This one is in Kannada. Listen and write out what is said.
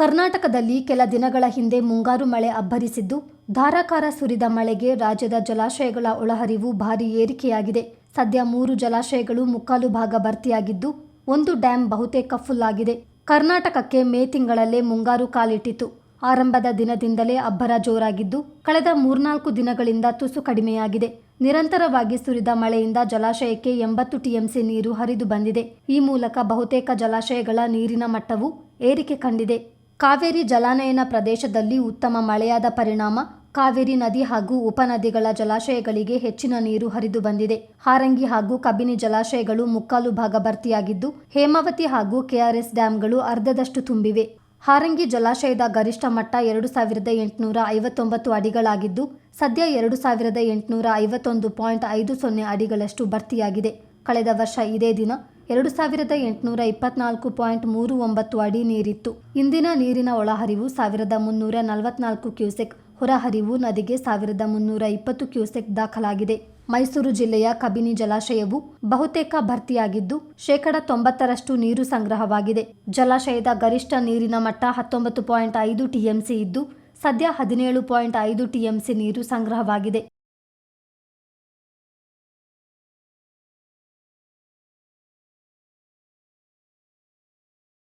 ಕರ್ನಾಟಕದಲ್ಲಿ ಕೆಲ ದಿನಗಳ ಹಿಂದೆ ಮುಂಗಾರು ಮಳೆ ಅಬ್ಬರಿಸಿದ್ದು, ಧಾರಾಕಾರ ಸುರಿದ ಮಳೆಗೆ ರಾಜ್ಯದ ಜಲಾಶಯಗಳ ಒಳಹರಿವು ಭಾರಿ ಏರಿಕೆಯಾಗಿದೆ. ಸದ್ಯ ಮೂರು ಜಲಾಶಯಗಳು ಮುಕ್ಕಾಲು ಭಾಗ ಭರ್ತಿಯಾಗಿದ್ದು, ಒಂದು ಡ್ಯಾಂ ಬಹುತೇಕ ಫುಲ್ ಆಗಿದೆ. ಕರ್ನಾಟಕಕ್ಕೆ ಮೇ ತಿಂಗಳಲ್ಲೇ ಮುಂಗಾರು ಕಾಲಿಟ್ಟಿತು ಆರಂಭದ ದಿನದಿಂದಲೇ ಅಬ್ಬರ ಜೋರಾಗಿದ್ದು, ಕಳೆದ ಮೂರ್ನಾಲ್ಕು ದಿನಗಳಿಂದ ತುಸು ಕಡಿಮೆಯಾಗಿದೆ. ನಿರಂತರವಾಗಿ ಸುರಿದ ಮಳೆಯಿಂದ ಜಲಾಶಯಕ್ಕೆ ಎಂಬತ್ತು ಟಿಎಂಸಿ ನೀರು ಹರಿದು ಬಂದಿದೆ. ಈ ಮೂಲಕ ಬಹುತೇಕ ಜಲಾಶಯಗಳ ನೀರಿನ ಮಟ್ಟವು ಏರಿಕೆ ಕಂಡಿದೆ. ಕಾವೇರಿ ಜಲಾನಯನ ಪ್ರದೇಶದಲ್ಲಿ ಉತ್ತಮ ಮಳೆಯಾದ ಪರಿಣಾಮ, ಕಾವೇರಿ ನದಿ ಹಾಗೂ ಉಪನದಿಗಳ ಜಲಾಶಯಗಳಿಗೆ ಹೆಚ್ಚಿನ ನೀರು ಹರಿದು ಬಂದಿದೆ. ಹಾರಂಗಿ ಹಾಗೂ ಕಬಿನಿ ಜಲಾಶಯಗಳು ಮುಕ್ಕಾಲು ಭಾಗ ಭರ್ತಿಯಾಗಿದ್ದು, ಹೇಮಾವತಿ ಹಾಗೂ ಕೆಆರ್ಎಸ್ ಡ್ಯಾಂಗಳು ಅರ್ಧದಷ್ಟು ತುಂಬಿವೆ. ಹಾರಂಗಿ ಜಲಾಶಯದ ಗರಿಷ್ಠ ಮಟ್ಟ ಎರಡು ಸಾವಿರದ ಎಂಟುನೂರ ಐವತ್ತೊಂಬತ್ತು ಅಡಿಗಳಾಗಿದ್ದು, ಸದ್ಯ ಎರಡು ಸಾವಿರದ ಎಂಟುನೂರ ಐವತ್ತೊಂದು ಪಾಯಿಂಟ್ ಐದು ಸೊನ್ನೆ ಅಡಿಗಳಷ್ಟು ಭರ್ತಿಯಾಗಿದೆ. ಕಳೆದ ವರ್ಷ ಇದೇ ದಿನ ಎರಡು ಸಾವಿರದ ಎಂಟುನೂರ ಇಪ್ಪತ್ನಾಲ್ಕು ಪಾಯಿಂಟ್ ಮೂರು ಒಂಬತ್ತು ಅಡಿ ನೀರಿತ್ತು. ಇಂದಿನ ನೀರಿನ ಒಳಹರಿವು ಸಾವಿರದ ಮುನ್ನೂರ ನಲವತ್ನಾಲ್ಕು ಕ್ಯೂಸೆಕ್, ಹೊರಹರಿವು ನದಿಗೆ ಸಾವಿರದ ಮುನ್ನೂರ ಇಪ್ಪತ್ತು ಕ್ಯೂಸೆಕ್ ದಾಖಲಾಗಿದೆ. ಮೈಸೂರು ಜಿಲ್ಲೆಯ ಕಬಿನಿ ಜಲಾಶಯವು ಬಹುತೇಕ ಭರ್ತಿಯಾಗಿದ್ದು, ಶೇಕಡ ತೊಂಬತ್ತರಷ್ಟು ನೀರು ಸಂಗ್ರಹವಾಗಿದೆ. ಜಲಾಶಯದ ಗರಿಷ್ಠ ನೀರಿನ ಮಟ್ಟ ಹತ್ತೊಂಬತ್ತು ಪಾಯಿಂಟ್ ಐದು ಟಿಎಂಸಿ ಇದ್ದು, ಸದ್ಯ ಹದಿನೇಳು ಪಾಯಿಂಟ್ ಐದು ಟಿಎಂಸಿ ನೀರು ಸಂಗ್ರಹವಾಗಿದೆ.